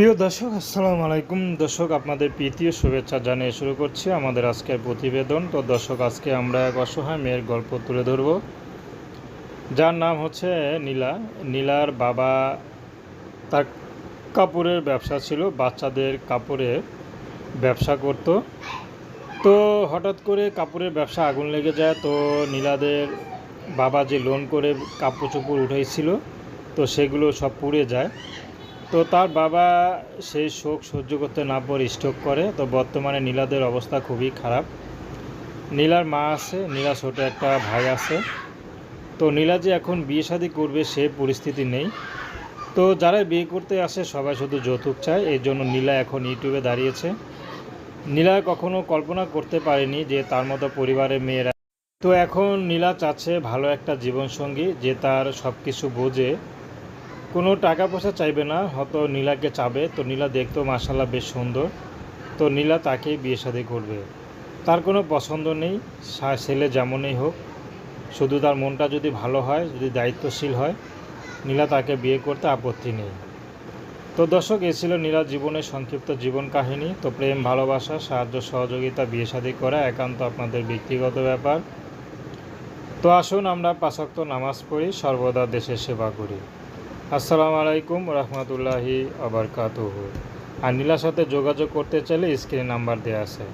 প্রিয় দর্শক, আসসালামু আলাইকুম। দর্শক, আপনাদের প্রীতীয় শুভেচ্ছা জানিয়ে শুরু করছি আমাদের আজকের প্রতিবেদন। তো দর্শক, আজকে আমরা এক অসহায় মেয়ের গল্প তুলে ধরব। যার নাম হচ্ছে নীলা। নীলার বাবা তার কাপড়ের ব্যবসা ছিল, বাচ্চাদের কাপড়ের ব্যবসা করত। তো হঠাৎ করে কাপড়ের ব্যবসা আগুন লেগে যায়। তো নীলাদের বাবা যে লোন করে কাপড় চোপড় উঠেছিল তো সেগুলো সব পুড়ে যায়। তো তার বাবা সেই শোক সহ্য করতে না পর স্ট্রোক করে। তো বর্তমানে নীলাদের অবস্থা খুবই খারাপ। নীলার মা আছে, নীলা ছোট একটা ভাই আছে। তো নীলা যে এখন বিয়ে শাদী করবে সে পরিস্থিতি নেই। তো যারা বিয়ে করতে আসে সবাই শুধু যৌতুক চায় এই জন্য নীলা এখন ইউটিউবে দাঁড়িয়েছে। নীলা কখনো কল্পনা করতে পারেনি যে তার মতো পরিবারের মেয়েরা তো এখন নীলা চাচ্ছে ভালো একটা জীবনসঙ্গী যে তার সব কিছু বোঝে। কোনো টাকা পয়সা চাইবে না, হয়তো নীলাকে চাবে। তো নীলা দেখতেও মাসাল্লাহ বেশ সুন্দর। তো নীলা তাকেই বিয়ে শাদী করবে। তার কোনো পছন্দ নেই ছেলে যেমনই হোক। শুধু তার মনটা যদি ভালো হয়, যদি দায়িত্বশীল হয়, নীলা তাকে বিয়ে করতে আপত্তি নেই। তো দর্শক, এ ছিল নীলার জীবনের সংক্ষিপ্ত জীবন কাহিনী। তো প্রেম, ভালোবাসা, সাহায্য, সহযোগিতা, বিয়ে শাদী করা একান্ত আপনাদের ব্যক্তিগত ব্যাপার। তো আসুন আমরা পাঁচক্ত নামাজ পড়ি, সর্বদা দেশের সেবা করি। আসসালামু আলাইকুম রহমতুল্লাহি আর নীলার সাথে যোগাযোগ করতে চাইলে স্ক্রিন নাম্বার দেওয়া আছে।